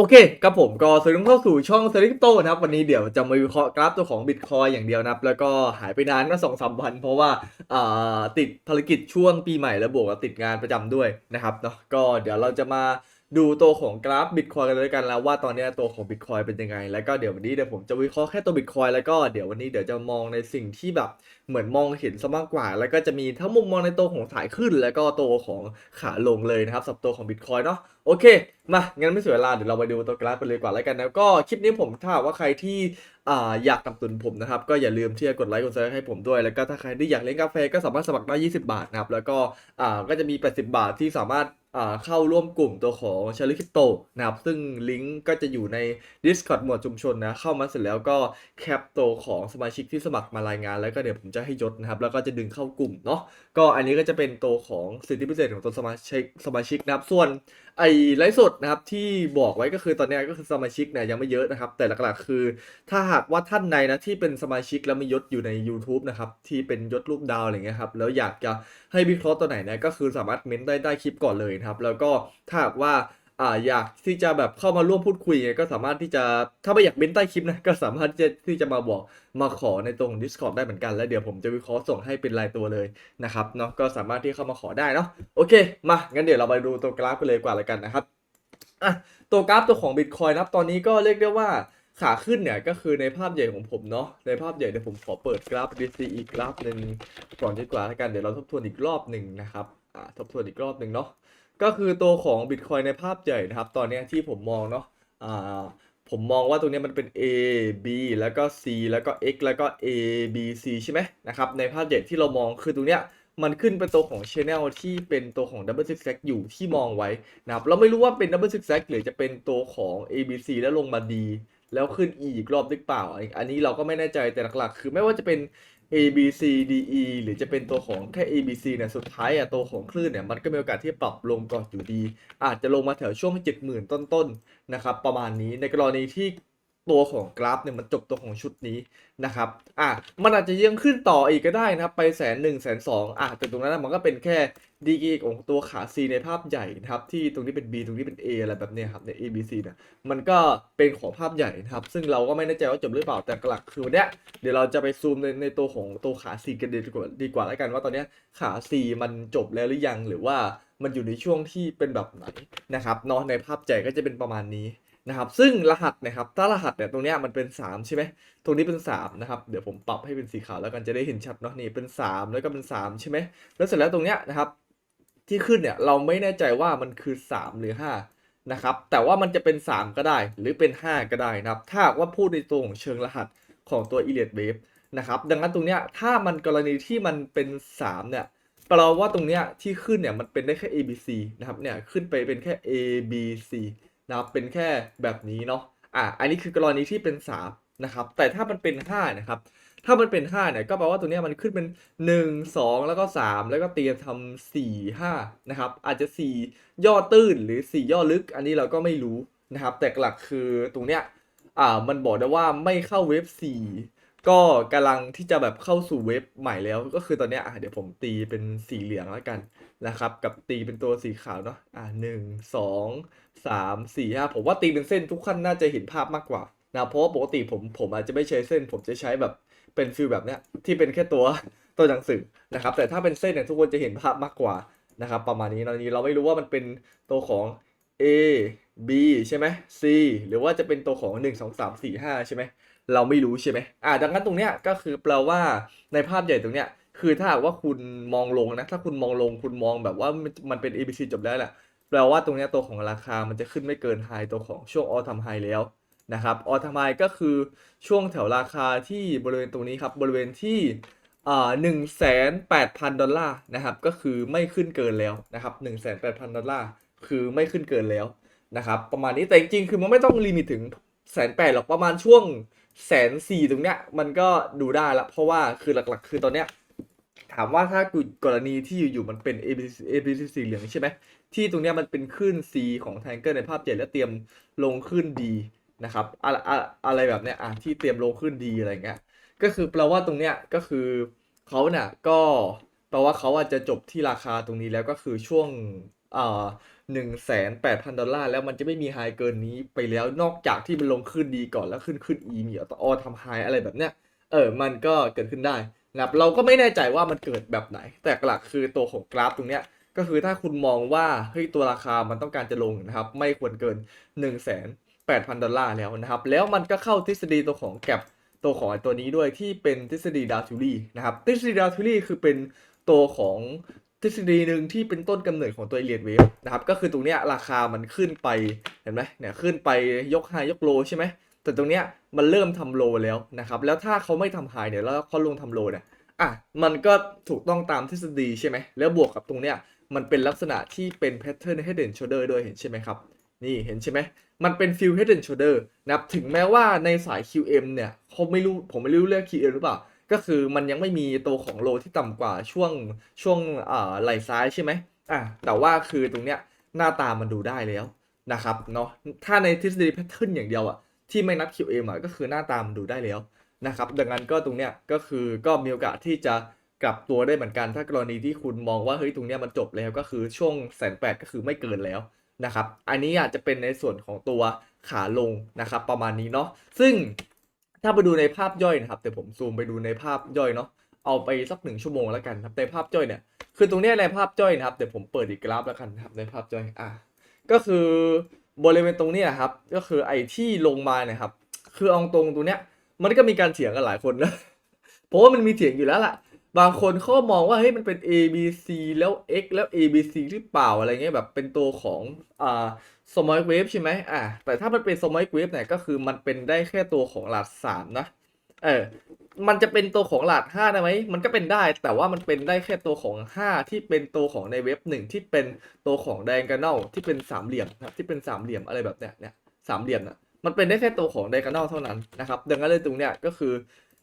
โอเคครับผมก็สวัสดีทุกท่านเข้าสู่ช่องเซริกโตนะครับ วันนี้เดี๋ยวจะมาวิเคราะห์กราฟตัวของบิตคอยอย่างเดียวนะครับแล้วก็หายไปนานก็สองสามวัน เพราะว่าติดภารกิจช่วงปีใหม่แล้วบวกกับติดงานประจำด้วยนะครับเนาะก็เดี๋ยวเราจะมา ดูตัวของกราฟบิตคอยกันเลยกันแล้วว่าตอนนี้ตัวของบิตคอยเป็นยังไง แล้วก็เดี๋ยววันนี้เดี๋ยวผมจะวิเคราะห์แค่ตัวบิตคอยแล้วก็เดี๋ยววันนี้เดี๋ยวจะมองในสิ่งที่แบบเหมือนมองเห็นซะมากกว่า แล้วก็จะมีทั้งมุมมองในตัวของสายขึ้น แล้วก็ตัวของขาลงเลยนะครับสำหรับตัวของบิตคอยเนาะโอเค มางั้นไม่เสียเวลาเดี๋ยวเราไปดูตัวกราฟกันเลยกว่าแล้วกันนะก็คลิปนี้ผมถ้าว่าใครที่อยากตับตุนผมนะครับก็อย่าลืมที่จะกดไลค์กดแชร์ให้ผมด้วย แล้วก็ถ้าใครที่อยากเล่นกาแฟก็สามารถสมัครได้ 20 บาทนะครับแล้วก็ก็จะมี 80 บาทที่สามารถ เข้าร่วมกลุ่มตัวของชาลิคิโตนะครับซึ่งลิงก์ก็จะอยู่ใน Discord หมวดชุมชนนะเข้ามาเสร็จแล้วก็แคปตัวของสมาชิกที่สมัครมารายงาน แล้วก็เดี๋ยวผมจะให้ยศนะครับแล้วก็จะดึงเข้ากลุ่มเนาะก็อันนี้ก็จะเป็นตัวของสิทธิพิเศษของตัวสมาชิกสมาชิกนะครับ ส่วนไอ้ไลฟ์สดนะครับที่บอกไว้ก็คือตอนนี้ก็คือสมาชิกเนี่ยยังไม่เยอะนะครับ แต่หลักๆคือ ถ้าหากว่าท่านใดนะที่เป็นสมาชิกแล้วมียศอยู่ใน YouTube นะครับที่เป็นยศรูปดาวอะไรเงี้ยครับแล้วอยากจะให้วิเคราะห์ตัวไหนเนี่ยก็คือสามารถเม้นได้ใต้คลิปก่อนเลยนะครับ แล้วก็ถ้าหากว่า อ่าอยากที่จะแบบเข้ามาร่วมพูดคุยเนี่ยก็สามารถที่จะถ้าไม่อยากเม้นใต้คลิปนะก็สามารถที่จะที่จะมาบอกมาขอในตรง Discord ได้เหมือนกัน แล้วเดี๋ยวผมจะวิเคราะห์ส่งให้เป็นรายตัวเลยนะครับเนาะก็สามารถที่เข้ามาขอได้เนาะโอเค มางั้นเดี๋ยวเราไปดูตัวกราฟกันเลยกว่าล้วกันนะครับอะตัวกราฟตัวของ Bitcoin นะครับตอนนี้ก็เรียกได้ว่าขาขึ้นเนี่ยก็คือในภาพใหญ่ของผมเนาะในภาพใหญ่เดี๋ยวผมขอเปิดกราฟ DC อีกราฟหนึ่งก่อนดีกว่าแล้วกันเดี๋ยวเราทบทวนอีกรอบหนึ่งนะครับอ่าทบทวนอีกรอบหนึ่งเนาะ ก็คือตัวของ Bitcoin ในภาพใหญ่นะครับ ตอนนี้ที่ผมมองเนาะอ่าผมมองว่าตรงนี้มันเป็น A B แล้วก็ C แล้วก็ X แล้วก็ A B C ใช่ไหมนะครับ ในภาพใหญ่ที่เรามองคือตรงเนี้ยมันขึ้นเป็นตัวของ Channel ที่เป็นตัวของ Double Zigzag อยู่ที่มองไว้นะครับ เราไม่รู้ว่าเป็น double zigzag หรือจะเป็นตัวของ ABC แล้วลงมา D แล้วขึ้น E อีกรอบหรือเปล่า อันนี้เราก็ไม่แน่ใจแต่หลักๆ คือไม่ว่าจะเป็น A B C D E หรือจะเป็นตัวของแค่ A B C เนี่ยสุดท้ายอะตัวของคลื่นเนี่ยมันก็มีโอกาสที่ปรับลงก่อนอยู่ดี อาจจะลงมาแถวช่วง 70,000 ต้นๆนะครับประมาณนี้ในกรณีที่ ตัวของกราฟเนี่ยมันจบตัวของชุดนี้นะครับอะมันอาจจะยังขึ้นต่ออีกก็ได้นะครับไปแสนหนึ่งแสนสองอะแต่ตรงนั้นมันก็เป็นแค่ดีกรีของตัวขา C ในภาพใหญ่นะครับที่ตรงนี้เป็น B ตรงนี้เป็น A อะไรแบบนี้ครับใน A B C เนี่ยมันก็เป็นของภาพใหญ่นะครับ ซึ่งเราก็ไม่แน่ใจว่าจบหรือเปล่าแต่หลักคือวันเนี้ยเดี๋ยวเราจะไปซูมในในตัวของตัวขา C กันดีกว่าดีกว่าแล้วกันว่าตอนนี้ขา C มันจบแล้วหรือยังหรือว่ามันอยู่ในช่วงที่เป็นแบบไหนนะครับเนาะในภาพใหญ่ก็จะเป็นประมาณนี้ นะครับ ซึ่งรหัสนะครับ ถ้ารหัสเนี่ยตรงนี้มันเป็น 3 ใช่ไหมตรงนี้เป็น 3 นะครับ เดี๋ยวผมปรับให้เป็นสีขาวแล้วกันจะได้เห็นชัดเนาะนี่เป็น 3 แล้วก็เป็น 3 ใช่ไหมแล้วเสร็จแล้วตรงเนี้ยนะครับ ที่ขึ้นเนี่ยเราไม่แน่ใจว่ามันคือ 3 หรือ 5 นะครับ แต่ว่ามันจะเป็น 3 ก็ได้ หรือเป็น 5 ก็ได้นะครับ ถ้าว่าพูดในตัวของเชิงรหัสของตัว e l i o t Wave นะครับ ดังนั้นตรงเนี้ยถ้ามันกรณีที่มันเป็น 3 เนี่ยแปลว่าตรงเนี้ยที่ขึ้นเนี่ยมันเป็นได้แค่ A B C นะครับเนี่ยขึ้นไปเป็นแค่ A B C นะครับเป็นแค่แบบนี้เนาะอะอันนี้คือกรณีที่เป็น3นะครับแต่ถ้ามันเป็น5นะครับถ้ามันเป็น5เนี่ยก็แปลว่าตัวเนี้ยมันขึ้นเป็น 1 2 แล้วก็ 3 แล้วก็เตรียมทำ4 5นะครับอาจจะ 4 ย่อตื้นหรือ 4 ย่อลึก อันนี้เราก็ไม่รู้นะครับแต่หลักคือตรงเนี้ยอ่ามันบอกได้ว่าไม่เข้าเวฟ4 ก็กำลังที่จะแบบเข้าสู่เวฟใหม่แล้ว ก็คือตอนเนี้ยอะเดี๋ยวผมตีเป็นสีเหลืองแล้วกันนะครับ กับตีเป็นตัวสีขาวเนาะอ่าหนึ่งสองสามสี่ห้าผมว่าตีเป็นเส้นทุกขั้นน่าจะเห็นภาพมากกว่านะเพราะว่าปกติผมผมอาจจะไม่ใช้เส้น ผมจะใช้แบบเป็นฟิลแบบเนี้ยที่เป็นแค่ตัวตัวหนังสือนะครับ แต่ถ้าเป็นเส้นเนี่ยทุกคนจะเห็นภาพมากกว่านะครับ ประมาณนี้ตอนนี้เราไม่รู้ว่ามันเป็นตัวของ A B ใช่ไหม C หรือว่าจะเป็นตัวของ 1 2 3 4 5 ใช่ไหม เราไม่รู้ใช่ไหมอ่าดังนั้นตรงเนี้ยก็คือแปลว่าในภาพใหญ่ตรงเนี้ยคือถ้าหากว่าคุณมองลงนะ ถ้าคุณมองลงคุณมองแบบว่ามันเป็น ABC จบแล้วแหละแปลว่าตรงนี้ตัวของราคามันจะขึ้นไม่เกินไฮตัวของช่วงออทำไฮแล้วนะครับออทามายก็คือช่วงแถวราคาที่บริเวณตรงนี้ครับ บริเวณที่หนึ่งแสนแปดพันดอลลาร์นะครับ ก็คือไม่ขึ้นเกินแล้วนะครับหนึ่งแสนแปดพันดอลลาร์คือไม่ขึ้นเกินแล้วนะครับ ประมาณนี้แต่จริงๆคือมันไม่ต้องลิมิตถึงแสนแปดหรอกประมาณช่วง แสนสี่ตรงเนี้ยมันก็ดูได้ละ เพราะว่าคือหลักๆ คือตอนเนี้ยถามว่าถ้ากรณีที่อยู่ๆมันเป็น ABC ABC สีเหลืองใช่ไหมที่ตรงเนี้ยมันเป็นคลื่น C ของแทงเกอร์ในภาพใหญ่แล้วเตรียมลงคลื่น D นะครับอะอะอะไรแบบเนี้ยอะที่เตรียมโลขึ้นดีอะไรเงี้ยก็คือแปลว่าตรงเนี้ยก็คือเขาเนี่ยก็แปลว่าเขาอาจจะจบที่ราคาตรงนี้แล้วก็คือช่วง อ่า18,000ดพันดอลลาร์แล้วมันจะไม่มีไฮเกินนี้ไปแล้วนอกจากที่มันลงขึ้นดีก่อนแล้วขึ้นขึ้น E มีอออทำไฮอะไรแบบเนี้ยเออมันก็เกิดขึ้นได้นะครับเราก็ไม่แน่ใจว่ามันเกิดแบบไหน แต่หลักคือตัวของกราฟตรงเนี้ยก็คือถ้าคุณมองว่าเฮ้ยตัวราคามันต้องการจะลงนะครับ ไม่ควรเกิน1 8 0 0 0ดอลลาร์แล้วนะครับ แล้วมันก็เข้าทฤษฎีตัวของแก p ตัวของตัวนี้ด้วยที่เป็นทฤษฎีดาวทูรี่นะครับทฤษฎีดาวทูรี่คือเป็นตัวของ ทฤษฎีหนึ่งที่เป็นต้นกำเนิดของตัวเอเลียดเวฟนะครับ ก็คือตรงเนี้ยราคามันขึ้นไปเห็นไหมเนี่ยขึ้นไปยกไฮยกโลใช่ไหมแต่ตรงเนี้ยมันเริ่มทำโลแล้วนะครับ แล้วถ้าเขาไม่ทำไฮเนี่ยแล้วเขาลงทำโลเนี่ยอะมันก็ถูกต้องตามทฤษฎีใช่ไหมแล้วบวกกับตรงเนี้ยมันเป็นลักษณะที่เป็นแพทเทิร์น head and shoulder ด้วยเห็นใช่ไหมครับนี่เห็นใช่ไหมมันเป็นฟิล head and shoulder นะครับถึงแม้ว่าในสาย QM เนี่ยเขาไม่รู้ผมไม่รู้เรียก QM หรือเปล่า ก็คือมันยังไม่มีตัวของโลที่ต่ำกว่าช่วงช่วงอ่าไหล่ซ้ายใช่ไหมอะแต่ว่าคือตรงเนี้ยหน้าตามันดูได้แล้วนะครับเนาะถ้าในทฤษฎีแพทเทิร์นอย่างเดียวอะที่ไม่นับ QM อะก็คือหน้าตามันดูได้แล้วนะครับดังนั้นก็ตรงเนี้ยก็คือก็มีโอกาสที่จะกลับตัวได้เหมือนกัน ถ้ากรณีที่คุณมองว่าเฮ้ยตรงเนี้ยมันจบแล้วก็คือช่วงแสนแปดก็คือไม่เกินแล้วนะครับอันนี้อาจจะเป็นในส่วนของตัวขาลงนะครับประมาณนี้เนาะซึ่ง ถ้าไปดูในภาพย่อยนะครับเดี๋ยวผมซูมไปดูในภาพย่อยเนาะเอาไปสักหนึ่งชั่วโมงแล้วกันครับในภาพย่อยเนี่ยคือตรงนี้ในภาพย่อยนะครับเดี๋ยวผมเปิดอีกกราฟแล้วกันครับในภาพย่อยอะก็คือบริเวณตรงนี้ครับก็คือไอ้ที่ลงมาเนี่ยครับคือเอาตรงตรงเนี้ยมันก็มีการเถียงกันหลายคนนะเพราะว่ามันมีเถียงอยู่แล้วล่ะ บางคนเขามองว่าเฮ้ยมันเป็น A B C แล้ว X แล้ว A B C หรือเปล่าอะไรเงี้ยแบบเป็นตัวของอ่า สมอยเวฟใช่ไหมอ่าแต่ถ้ามันเป็นสมอยเวฟเนี่ยก็คือมันเป็นได้แค่ตัวของหลาดสามนะ เออ มันจะเป็นตัวของหลาดห้าได้ไหม มันก็เป็นได้ แต่ว่ามันเป็นได้แค่ตัวของห้าที่เป็นตัวของในเว็บหนึ่งที่เป็นตัวของแดงกันเนลที่เป็นสามเหลี่ยมนะครับ ที่เป็นสามเหลี่ยมอะไรแบบเนี้ยเนี่ยสามเหลี่ยมนะมันเป็นได้แค่ตัวของไดก o น a l เท่านั้นนะครับ ดังนั้นเลยตรงเนี้ยก็คือ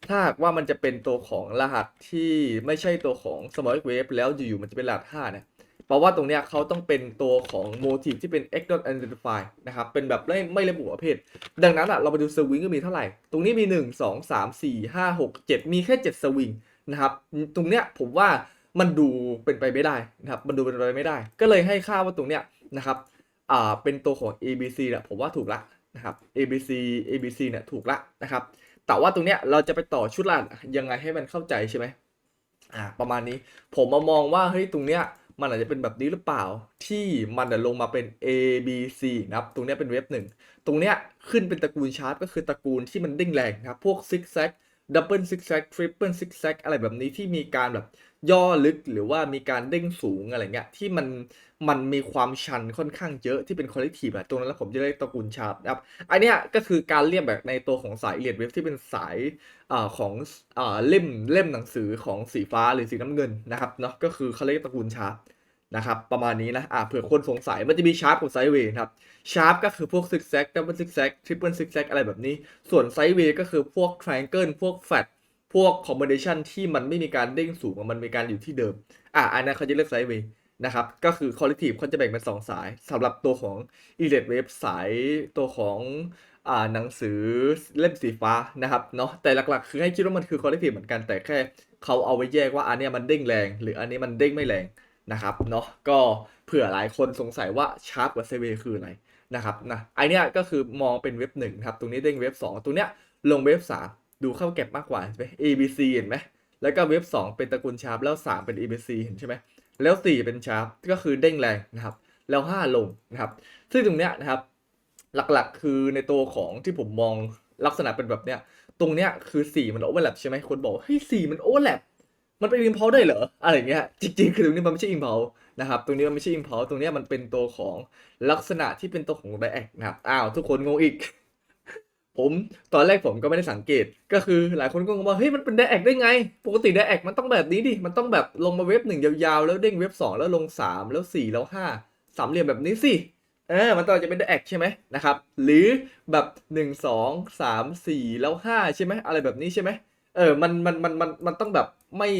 ถ้าหากว่ามันจะเป็นตัวของรหัสที่ไม่ใช่ตัวของ smart wave แล้วอยู่ๆมันจะเป็นรหัส5เนี่ย เพราะว่าตรงเนี้ยเขาต้องเป็นตัวของ motive ที่เป็น x dot identify นะครับ เป็นแบบไม่ไม่ระบุประเภท ดังนั้นอะเราไปดูสวิงก็มีเท่าไหร่ ตรงนี้มี 1 2 3 4 5 6 7 มีแค่ 7 สวิงนะครับ ตรงเนี้ยผมว่ามันดูเป็นไปไม่ได้นะครับ มันดูเป็นไปไม่ได้ ก็เลยให้ค่าว่าตรงเนี้ยนะครับ อ่า เป็นตัวของ ABC เนี่ยผมว่าถูกละนะครับ ABC ABC เนี่ยถูกละนะครับ แต่ว่าตรงเนี้ยเราจะไปต่อชุดละยังไงให้มันเข้าใจใช่ไหมอ่า ประมาณนี้ ผมมามองว่าเฮ้ยตรงเนี้ย มันอาจจะเป็นแบบนี้หรือเปล่า ที่มันจะลงมาเป็น A B C นะครับ ตรงนี้เป็นเว็บหนึ่งตรงเนี้ยขึ้นเป็นตระกูลชาร์ตก็คือตระกูลที่มันเด้งแรงนะครับ พวกซิกแซกดับเบิลซิกแซกทริปเปิลซิกแซกอะไรแบบนี้ที่มีการแบบ ย่อลึกหรือว่ามีการเด้งสูงอะไรเงี้ยที่มันมันมีความชันค่อนข้างเยอะที่เป็นคอลเลกทีฟอะตรงนั้นแล้วผมจะเรียกตระกูลชาร์ตนะครับอันเนี้ยก็คือการเรียกแบบในตัวของสายเลียดเว็บที่เป็นสายอ่ของอ่าเล่มเล่มหนังสือของสีฟ้าหรือสีน้ำเงินนะครับเนาะก็คือเขาเรียกตระกูลชาร์ตนะครับประมาณนี้นะอ่าเผื่อคนสงสัยมันจะมีชาร์ปกับไซเวย์ครับชาร์ปก็คือพวกซิกแซกดับเบิลซิกแซกทริปเปิลซิกแซกอะไรแบบนี้ ส่วนไซเวย์ก็คือพวกทริแองเกิลพวกแฟต พวกคอมบิเนชันที่มันไม่มีการเด้งสูงมันมีการอยู่ที่เดิม อะอันนั้นเขาจะเรียกไซด์เวย์นะครับ ก็คือคอลเลกทีฟเขาจะแบ่งเป็น 2 สายสำหรับตัวของ e l e t Wave สายตัวของอ่าหนังสือเล่มสีฟ้านะครับเนาะแต่หลักๆ คือให้คิดว่ามันคือคอลเลกทีฟเหมือนกันแต่แค่เขาเอาไว้แยกว่าอันนี้มันเด้งแรง หรืออันนี้มันเด้งไม่แรงนะครับเนาะก็เผื่อหลายคนสงสัยว่าชาร์ปกับไซด์เวย์คืออะไรนะครับนะไอเนี้ยก็คือมองเป็นเว็บหนึ่งครับตรงนี้เด้งเว็บสองตรงเนี้ยลงเว็บสาม ดูเข้าเก็บมากกว่าใช่ไหม A B C เห็นไหมแล้วก็เว็บสองเป็นตระกูลชาร์ปแล้วสามเป็น A B C เห็นใช่ไหมแล้วสี่เป็นชาร์ปก็คือเด้งแรงนะครับ แล้วห้าลงนะครับ ซึ่งตรงเนี้ยนะครับ หลักๆ คือในตัวของที่ผมมองลักษณะเป็นแบบเนี้ย ตรงเนี้ยคือสีมันโอเวอร์แลปใช่ไหมคนบอกเฮ้ยสีมันโอเวอร์แลปมันเป็นอิมพอลได้เหรออะไรเงี้ยจริงๆ คือตรงนี้มันไม่ใช่อิมพอลนะครับตรงนี้มันไม่ใช่อิมพอลตรงเนี้ยมันเป็นตัวของลักษณะที่เป็นตัวของไดแอคนะครับอ้าวทุกคนงงอีก ผมตอนแรกผมก็ไม่ได้สังเกต ก็คือหลายคนก็งงว่าเฮ้ยมันเป็นไดแอคได้ไง ปกติไดแอคมันต้องแบบนี้ดิ มันต้องแบบลงมาเว็บหนึ่งยาวๆ แล้วเด้งเว็บสองแล้วลงสามแล้วสี่แล้วห้าสามเหลี่ยมแบบนี้สิเออมันต้องจะเป็นไดแอคใช่ไหมนะครับ หรือแบบหนึ่งสองสามสี่แล้วห้าใช่ไหมอะไรแบบนี้ใช่ไหมเออมันมันมันมันมันต้องแบบไม่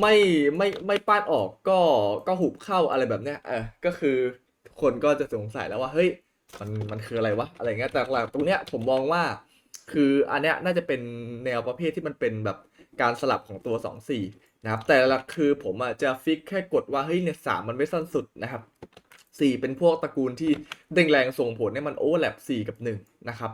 ไม่ไม่ไม่ป้านออกก็ก็หุบเข้าอะไรแบบเนี้ยเออก็คือคนก็จะสงสัยแล้วว่าเฮ้ย มันมันคืออะไรวะอะไรเงี้ยแต่หลักตรงเนี้ยผมมองว่า คืออันเนี้ยน่าจะเป็นแนวประเภทที่มันเป็นแบบการสลับของตัว 2 4 นะครับ แต่หลักคือผมอะจะฟิกแค่กดว่าเฮ้ยเนี่ยสามมันไม่สั้นสุดนะครับสี่เป็นพวกตระกูลที่เด้งแรงส่งผลให้มันโอเวอร์แลปสี่กับหนึ่งนะครับ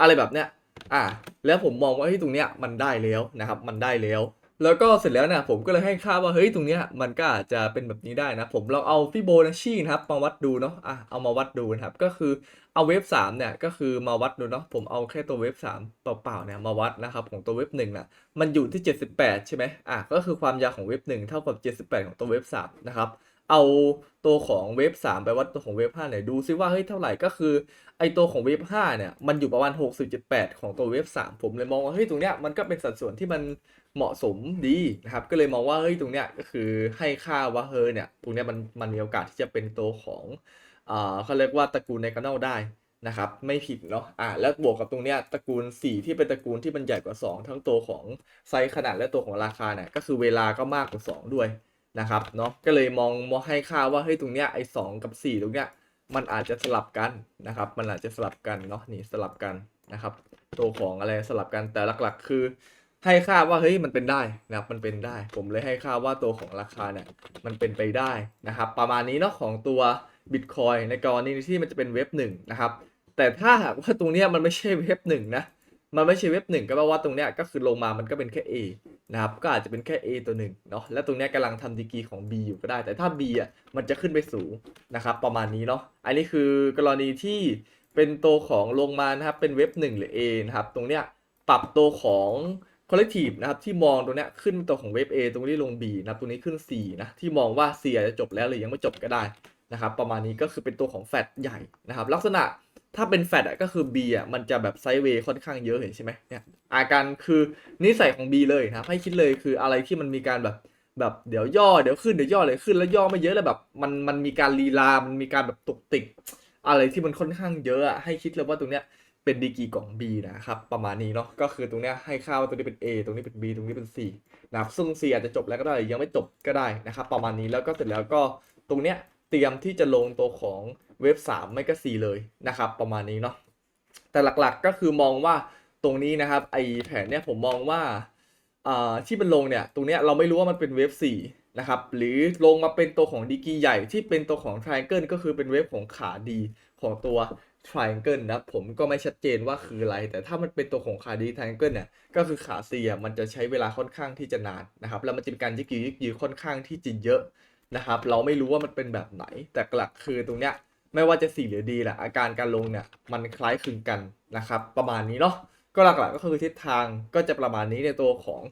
อะไรแบบเนี้ยอ่าแล้วผมมองว่าเฮ้ยตรงเนี้ยมันได้แล้วนะครับ มันได้แล้ว แล้วก็เสร็จแล้วเนี่ยผมก็เลยให้ค่าว่าเฮ้ยตรงเนี้ยมันก็อาจจะเป็นแบบนี้ได้นะ ผมลองเอาฟิโบนัชชีนะครับมาวัดดูเนาะอะเอามาวัดดูนะครับก็คือเอาเวฟสามเนี่ยก็คือมาวัดดูเนาะผมเอาแค่ตัวเวฟสามเปล่าๆเนี่ยมาวัดนะครับของตัวเวฟหนึ่งน่ะมันอยู่ที่ 78 ใช่ไหมอะก็คือความยาวของเวฟหนึ่งเท่ากับ 78 ของตัวเวฟสามนะครับเอาตัวของเวฟ3ไปวัดตัวของเวฟ5หน่อยดูซิว่าเฮ้ยเท่าไหร่ก็คือไอตัวของเวฟ5เนี่ยมันอยู่ประมาณ 60.8 ของตัวเวฟ3ผมเลยมองว่าเฮ้ยตรงเนี้ยมันก็เป็นสัดส่วนที่มัน เหมาะสมดีนะครับก็เลยมองว่าเฮ้ยตรงเนี้ยก็คือให้ค่าว่าเฮ้ยเนี่ยตรงเนี้ยมันมันมีโอกาสที่จะเป็นตัวของอ่าเขาเรียกว่าตระกูลในกานอลได้นะครับไม่ผิดเนาะอ่าแล้วบวกกับตรงเนี้ยตระกูล 4 ที่เป็นตระกูลที่มันใหญ่กว่า 2 ทั้งตัวของไซส์ขนาดและตัวของราคาเนี่ยก็คือเวลาก็มากกว่า 2 ด้วยนะครับเนาะก็เลยมองมองให้ค่าว่าเฮ้ยตรงเนี้ยไอ้สกับ 4 ตรงเนี้ยมันอาจจะสลับกันนะครับ มันอาจจะสลับกันเนาะนี่สลับกันนะครับ ตัวของอะไรสลับกันแต่หลักๆ คือ ให้ค่าว่าเฮ้ยมันเป็นได้นะครับมันเป็นได้ ผมเลยให้ค่าว่าตัวของราคาเนี่ยมันเป็นไปได้นะครับ ประมาณนี้เนาะของตัว Bitcoin ในกรณีที่มันจะเป็นเว็บหนึ่งนะครับ แต่ถ้าหากว่าตรงเนี้ยมันไม่ใช่เว็บหนึ่งนะมันไม่ใช่เว็บหนึ่งก็แปลว่าตรงเนี้ยก็คือลงมามันก็เป็นแค่ A นะครับก็อาจจะเป็นแค่ A ตัวหนึ่งเนาะแล้วตรงเนี้ยกำลังทำดีกีของ B อยู่ก็ได้ แต่ถ้า B อะมันจะขึ้นไปสูงนะครับ ประมาณนี้เนาะอันนี้คือกรณีที่เป็นตัวของลงมานะครับเป็นเว็บ1หรือ A นะครับ ตรงเนี้ยปรับตัวของ collective นะครับที่มองตรงเนี้ยขึ้นตัวของเว็บ A ตรงนี้ลง B นะครับตรงนี้ขึ้น C นะที่มองว่า C อาจจะจบแล้วหรือยังไม่จบก็ได้นะครับประมาณนี้ก็คือเป็นตัวของแฟดใหญ่นะครับลักษณะถ้าเป็นแฟดอะก็คือ B อะมันจะแบบไซด์เวย์ค่อนข้างเยอะเห็นใช่ไหมเนี่ยอาการคือนิสัยของ B เลยนะครับให้คิดเลยคืออะไรที่มันมีการแบบแบบเดี๋ยวย่อเดี๋ยวขึ้นเดี๋ยวย่อเลยขึ้นแล้วย่อไม่เยอะแล้วแบบมันมันมีการลีลา มันมีการแบบตุกติกอะไรที่มันค่อนข้างเยอะอะให้คิดเลยว่าตรงเนี้ย เป็นดีกรีของ B นะครับ ประมาณนี้เนาะก็คือตรงเนี้ยให้ค่าว่าตรงนี้เป็น A ตรงนี้เป็น B ตรงนี้เป็น C นะครับซึ่ง C อาจจะจบแล้วก็ได้ยังไม่จบก็ได้นะครับ ประมาณนี้แล้วก็เสร็จแล้วก็ตรงเนี้ยเตรียมที่จะลงตัวของเว็บ 3 ไม่ก็ C เลยนะครับ ประมาณนี้เนาะแต่หลักๆก็คือมองว่าตรงนี้นะครับไอแผนเนี่ยผมมองว่าอ่าที่เป็นลงเนี่ยตรงเนี้ยเราไม่รู้ว่ามันเป็นเวฟ4นะครับ หรือลงมาเป็นตัวของดีกรีใหญ่ที่เป็นตัวของ triangle ก็คือเป็นเวฟของขาดีของตัว triangle นะผมก็ไม่ชัดเจนว่าคืออะไร แต่ถ้ามันเป็นตัวของขาดี triangle เนี่ยก็คือขาเสียมันจะใช้เวลาค่อนข้างที่จะนานนะครับแล้วมันจะมีการยึกยือยึกยือค่อนข้างที่จะเยอะนะครับ เราไม่รู้ว่ามันเป็นแบบไหน แต่หลักคือตรงเนี้ยไม่ว่าจะสีหรือดีแหละอาการการลงเนี่ยมันคล้ายคลึงกันนะครับ ประมาณนี้เนาะก็หลักๆก็คือทิศทางก็จะประมาณนี้ในตัวของ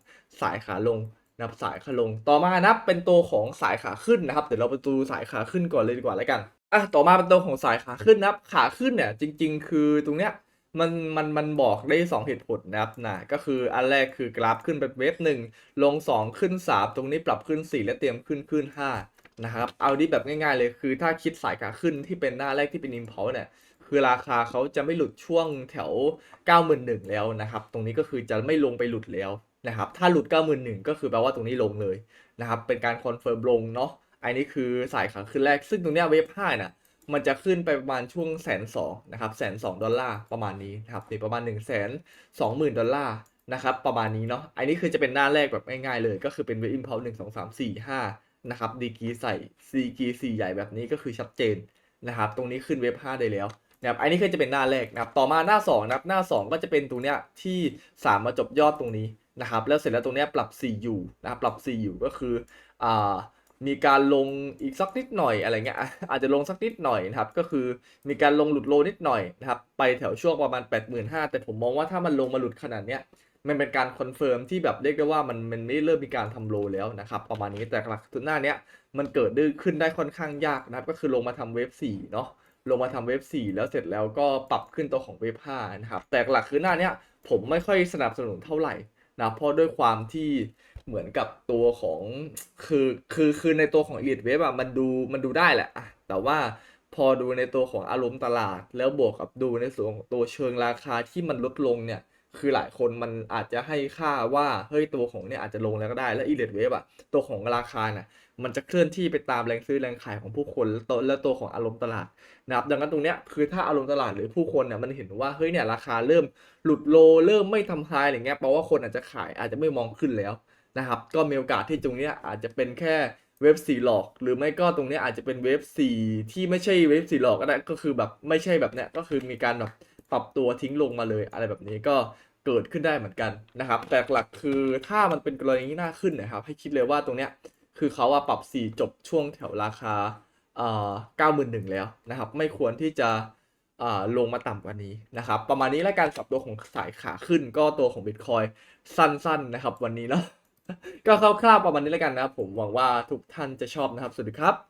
สายขาลงนะครับสายขาลง ต่อมานะับเป็นตัวของสายขาขึ้นนะครับ เดี๋ยวเราไปดูสายขาขึ้นก่อนเลยดีกว่าแล้วกัน อะต่อมาเป็นตัวของสายขาขึ้นนะครับ ขาขึ้นเนี่ยจริง ๆ คือตรงเนี้ยมันมันมันบอกได้สองเหตุผลนะครับนะก็คืออันแรกคือกราฟขึ้นไปเวฟหนึ่งลงสองขึ้นสามตรงนี้ปรับขึ้นสี่และเตรียมขึ้นขึ้นห้านะครับ เอาดีแบบง่ายๆเลยคือถ้าคิดสายขาขึ้นที่เป็นหน้าแรกที่เป็น impulse เนี่ยคือราคาเขาจะไม่หลุดช่วงแถว 91,000แล้วนะครับ ตรงนี้ก็คือจะไม่ลงไปหลุดแล้วนะครับถ้าหลุด 91,000ก็คือแปลว่าตรงนี้ลงเลยนะครับเป็นการคอนเฟิร์มลงเนาะ อันนี้คือสายขาขึ้นแรก ซึ่งตรงเนี้ยเวฟ5น่ะมันจะขึ้นไปประมาณช่วงแสนสองนะครับแสนสองดอลลาร์ประมาณนี้นะครับนี่ประมาณ1นึ่งแสนสองหมื่นดอลลาร์นะครับประมาณนี้เนาะอันนี้คือจะเป็นหน้าแรกแบบง่ายๆเลย ก็คือเป็นเวฟ impulse หนึ่งสองสามสี่ห้านะครับดีกีใส่ดีกีสี่ใหญ่แบบนี้ก็คือชัดเจนนะครับตรงนี้ขึ้นเว็บ5ได้แล้วนะครับอันนี้คือจะเป็นหน้าแรกนะครับต่อมาหน้า2นะครับหน้า 2 ก็จะเป็นตรงเนี้ยที่ 3 มาจบยอดตรงนี้นะครับแล้วเสร็จแล้วตรงเนี้ยปรับ4อยู่นะครับปรับ4อยู่ก็คืออ่า มีการลงอีกสักนิดหน่อยอะไรเงี้ยอาจจะลงสักนิดหน่อยนะครับ ก็คือมีการลงหลุดโลนิดหน่อยนะครับ ไปแถวช่วงประมาณ 85,000แต่ผมมองว่าถ้ามันลงมาหลุดขนาดเนี้ยมันเป็นการคอนเฟิร์มที่แบบเรียกได้ว่ามันมันไม่เริ่มมีการทำโลแล้วนะครับประมาณนี้แต่หลักหน้าเนี้ยมันเกิดดื้อขึ้นได้ค่อนข้างยากนะครับ ก็คือลงมาทำเวฟ4เนาะลงมาทำเวฟ4แล้วเสร็จแล้วก็ปรับขึ้นตัวของเวฟ5นะครับแต่หลักคือหน้าเนี้ยผมไม่ค่อยสนับสนุนเท่าไหร่นะเพราะด้วยความที่ เหมือนกับตัวของคือคือคือในตัวของ Elite Wave อะมันดูมันดูได้แหละอะแต่ว่าพอดูในตัวของอารมณ์ตลาด แล้วบวกกับดูในส่วนของตัวเชิงราคาที่มันลดลงเนี่ย คือหลายคนมันอาจจะให้ค่าว่าเฮ้ยตัวของเนี่ยอาจจะลงแล้วก็ได้แล้วอีเลดเวฟอะตัวของราคาน่ะมันจะเคลื่อนที่ไปตามแรงซื้อแรงขายของผู้คนแล้วตัวและตัวของอารมณ์ตลาดนะครับดังนั้นตรงเนี้ยคือถ้าอารมณ์ตลาดหรือผู้คนเนี่ยมันเห็นว่าเฮ้ยเนี่ยราคาเริ่มหลุดโลเริ่มไม่ทำไฮอะไรเงี้ยแปลว่าคนอาจจะขายอาจจะไม่มองขึ้นแล้ว นะครับ ก็มีโอกาสที่ตรงนี้อาจจะเป็นแค่เว็บสี่หลอก หรือไม่ก็ตรงนี้อาจจะเป็นเว็บสี่ที่ไม่ใช่เว็บสี่หลอกก็ได้ก็คือแบบไม่ใช่แบบเนี้ยก็คือมีการแบบปรับตัวทิ้งลงมาเลยอะไรแบบนี้ก็เกิดขึ้นได้เหมือนกันนะครับ แต่หลักคือถ้ามันเป็นกรณีที่น่าขึ้นนะครับ ให้คิดเลยว่าตรงเนี้ยคือเขาว่าปรับสีจบช่วงแถวราคาเอ่อเก้าหมื่นหนึ่งแล้วนะครับ ไม่ควรที่จะอ่าลงมาต่ำกว่านี้นะครับ ประมาณนี้และการสับตัวของสายขาขึ้นก็ตัวของ Bitcoin สั้นๆนะครับวันนี้เนาะ ก็คร่าวๆประมาณนี้แล้วกันนะครับผมหวังว่าทุกท่านจะชอบนะครับ สวัสดีครับ